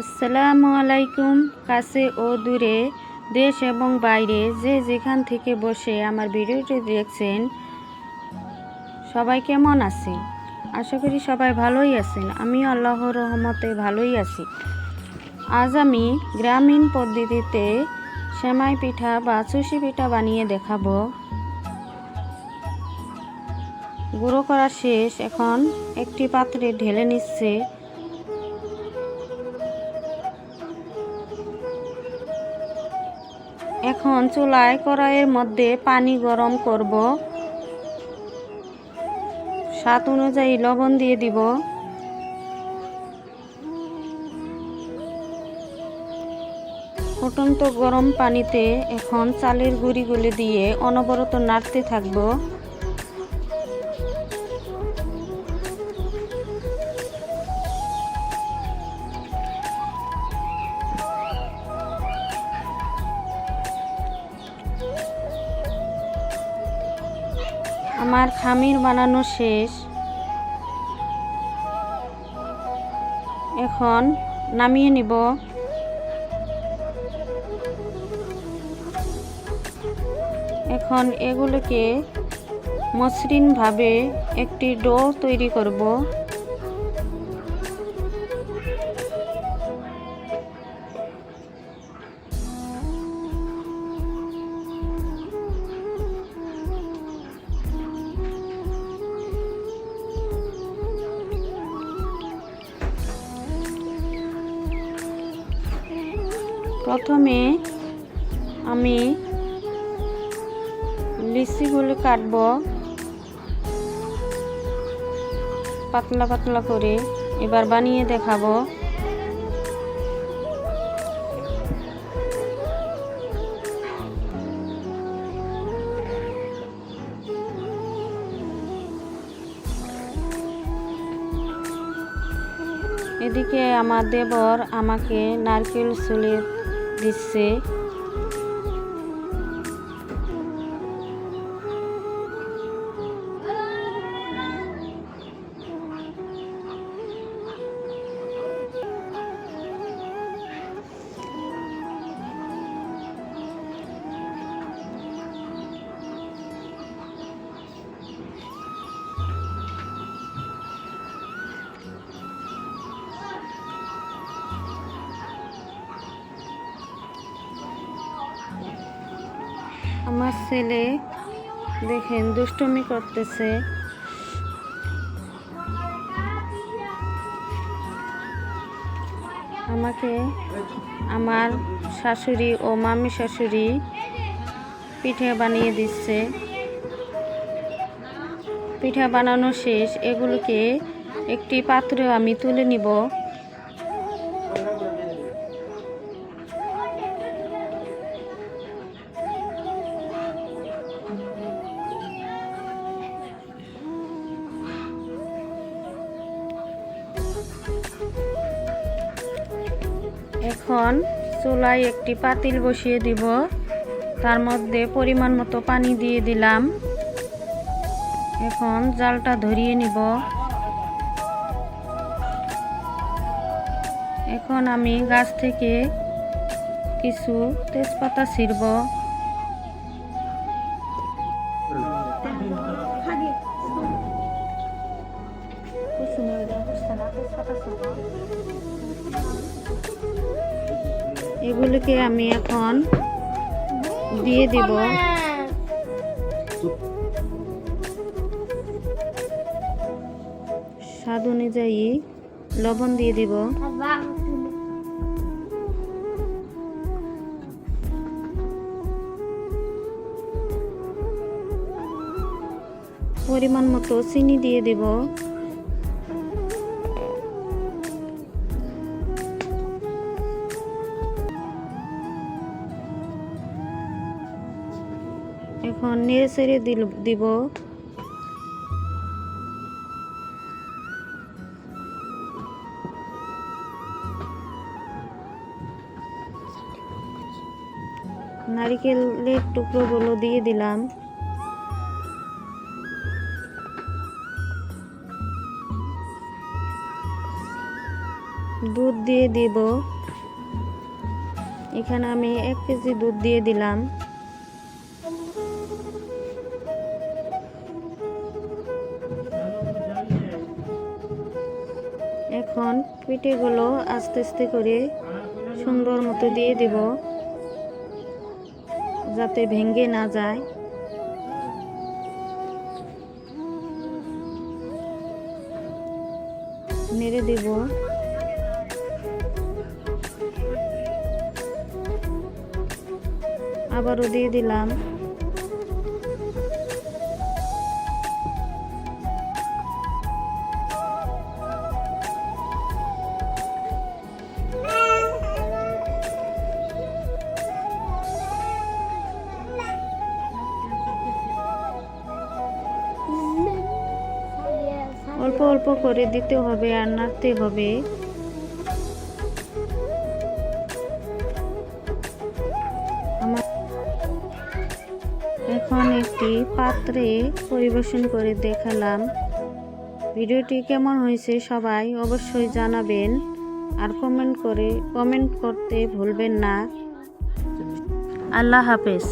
আসসালামু আলাইকুম। কাছে ও দূরে, দেশ এবং বাইরে, যে যেখান থেকে বসে আমার ভিডিওটি দেখছেন, সবাই কেমন আছেন? আশা করি সবাই ভালোই আছেন। আমিও আল্লাহ রহমতে ভালোই আছি। আজ আমি গ্রামীণ পদ্ধতিতে সেমাই পিঠা বা চুষি পিঠা বানিয়ে দেখাবো। গুঁড়ো করা শেষ। এখন একটি পাত্রে ঢেলে নিচ্ছে। এখন চুলায় কড়াইয়ের মধ্যে পানি গরম করব। স্বাদ অনুযায়ী লবণ দিয়ে দিব। ফুটন্ত গরম পানিতে এখন চালের গুঁড়িগুলি দিয়ে অনবরত নাড়তে থাকব। আমার খামির বানানো শেষ। এখন নামিয়ে নিব। এখন এগুলোকে মসৃণভাবে একটি ডো তৈরি করব। প্রথমে আমি লিচিগুলো কাটব। পাতলা পাতলা করে এবার বানিয়ে দেখাবো। এদিকে আমার দেবর আমাকে নারকেল ছুলে দিচ্ছে আমার ছেলে দেখেন দুষ্টমি করতেছে। আমাকে আমার শাশুড়ি ও মামি শাশুড়ি পিঠে বানিয়ে দিচ্ছে। পিঠা বানানো শেষ, এগুলোকে একটি পাত্রে আমি তুলে নিব। এখন চুলায় একটি পাতিল বসিয়ে দিব। তার মধ্যে পরিমাণ মতো পানি দিয়ে দিলাম। এখন জালটা ধরিয়ে নিব। এখন আমি গাছ থেকে কিছু তেজপাতা ছিড়ব। এগুলোকে আমি এখন দিয়ে দিব। স্বাদ অনুযায়ী লবণ দিয়ে দিব। পরিমাণ মতো চিনি দিয়ে দিব। এখন নেড়ে দিব। নারিকেলের টুকরোগুলো দিয়ে দিলাম। দুধ দিয়ে দিব। এখানে আমি এক কেজি দুধ দিয়ে দিলাম। এখন পিঠেগুলো আস্তে আস্তে করে সুন্দর মতো দিয়ে দিব, যাতে ভেঙে না যায়। নেড়ে দেব। আবারও দিয়ে দিলাম। অল্প অল্প করে দিতে হবে আর নাড়তে হবে। এখন একটি পাত্রে পরিবেশন করে দেখালাম। ভিডিওটি কেমন হয়েছে সবাই অবশ্যই জানাবেন আর কমেন্ট করে, কমেন্ট করতে ভুলবেন না। আল্লাহ হাফেজ।